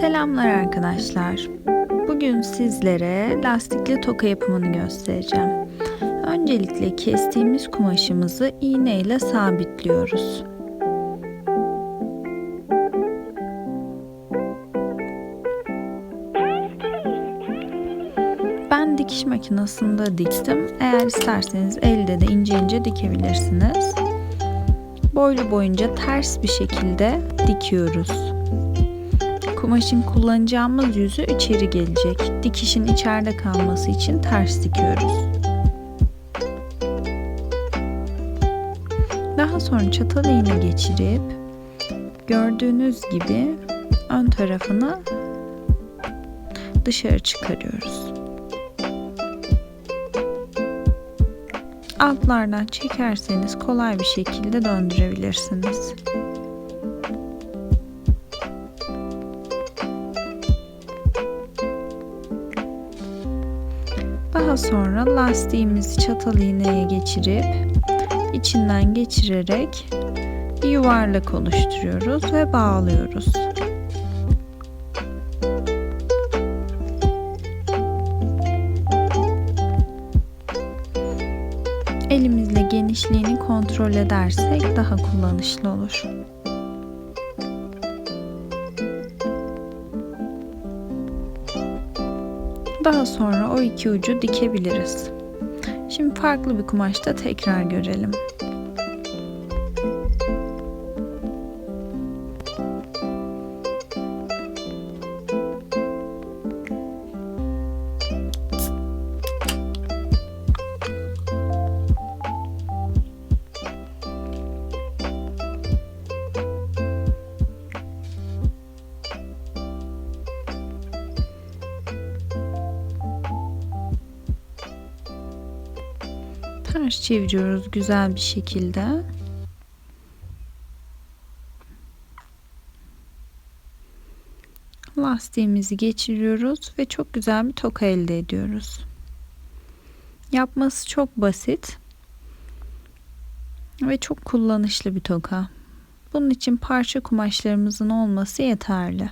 Selamlar arkadaşlar. Bugün sizlere lastikli toka yapımını göstereceğim. Öncelikle kestiğimiz kumaşımızı iğne ile sabitliyoruz. Ben dikiş makinesinde diktim. Eğer isterseniz elde de ince ince dikebilirsiniz. Boylu boyunca ters bir şekilde dikiyoruz. Kumaşın kullanacağımız yüzü içeri gelecek. Dikişin içeride kalması için ters dikiyoruz. Daha sonra çatal iğne geçirip gördüğünüz gibi ön tarafını dışarı çıkarıyoruz. Altlardan çekerseniz kolay bir şekilde döndürebilirsiniz. Daha sonra lastiğimizi çatal iğneye geçirip içinden geçirerek bir yuvarlak oluşturuyoruz ve bağlıyoruz. Elimizle genişliğini kontrol edersek daha kullanışlı olur. Daha sonra o iki ucu dikebiliriz. Şimdi farklı bir kumaşta tekrar görelim. Ters çeviriyoruz güzel bir şekilde. Lastiğimizi geçiriyoruz ve çok güzel bir toka elde ediyoruz. Yapması çok basit ve çok kullanışlı bir toka. Bunun için parça kumaşlarımızın olması yeterli.